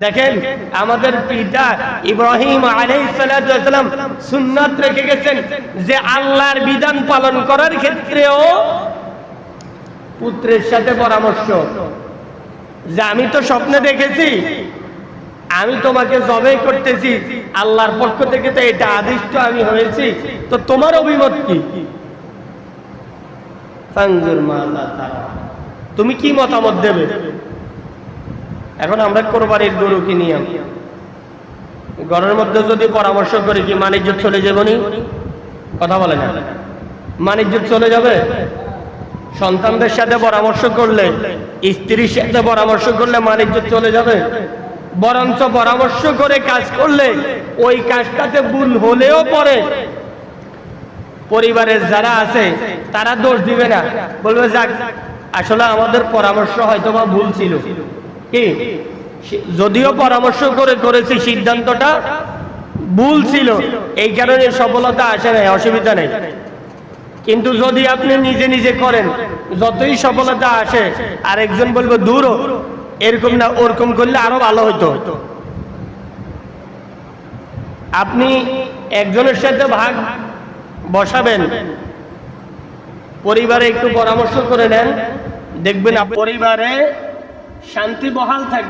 দেখেন, আমাদের পিতা ইব্রাহিম আলাইসালাম সুন্নাত রেখে গেছেন যে আল্লাহর বিধান পালন করার ক্ষেত্রেও পুত্রের সাথে পরামর্শ। যে আমি তো স্বপ্নে দেখেছি, আমি তোমাকে জবে করতেছি, আল্লাহর পক্ষ থেকে তো এটা আদিষ্ট আমি হয়েছি, তো তোমার অভিমত কি। তুমি কি মতামত দেবে? এখন আমরা কোরবানির গরু কিনি। ঘরের মধ্যে যদি পরামর্শ করি কি বাণিজ্য চলে যাব নি? কথা বলে না। বাণিজ্য চলে যাবে? সন্তানদের সাথে পরামর্শ করলে, স্ত্রীর সাথে পরামর্শ করলে বাণিজ্য চলে যাবে? বরঞ্চ পরামর্শ করে কাজ করলে, ওই কাজটাতে ভুল হলেও পরে পরিবারের যারা আছে, তারা দোষ দিবে না। বলবে, যাক, আসলে আমাদের পরামর্শ হয়তো বা ভুল ছিল। কি? যদিও পরামর্শ করে করেছি, সিদ্ধান্তটা ভুল ছিল। এই কারণে সফলতা আসে নাই, অসুবিধা নেই। কিন্তু যদি আপনি নিজে নিজে করেন, যতই সফলতা আসে, আরেকজন বলব, দূর এরকম না, ওরকম করলে আরও ভালো হতো আপনি একজনের সাথে ভাগ বসাবেন। পরিবারে একটু পরামর্শ করে নেন, দেখবেন পরিবারে শান্তি বহাল থাকবে।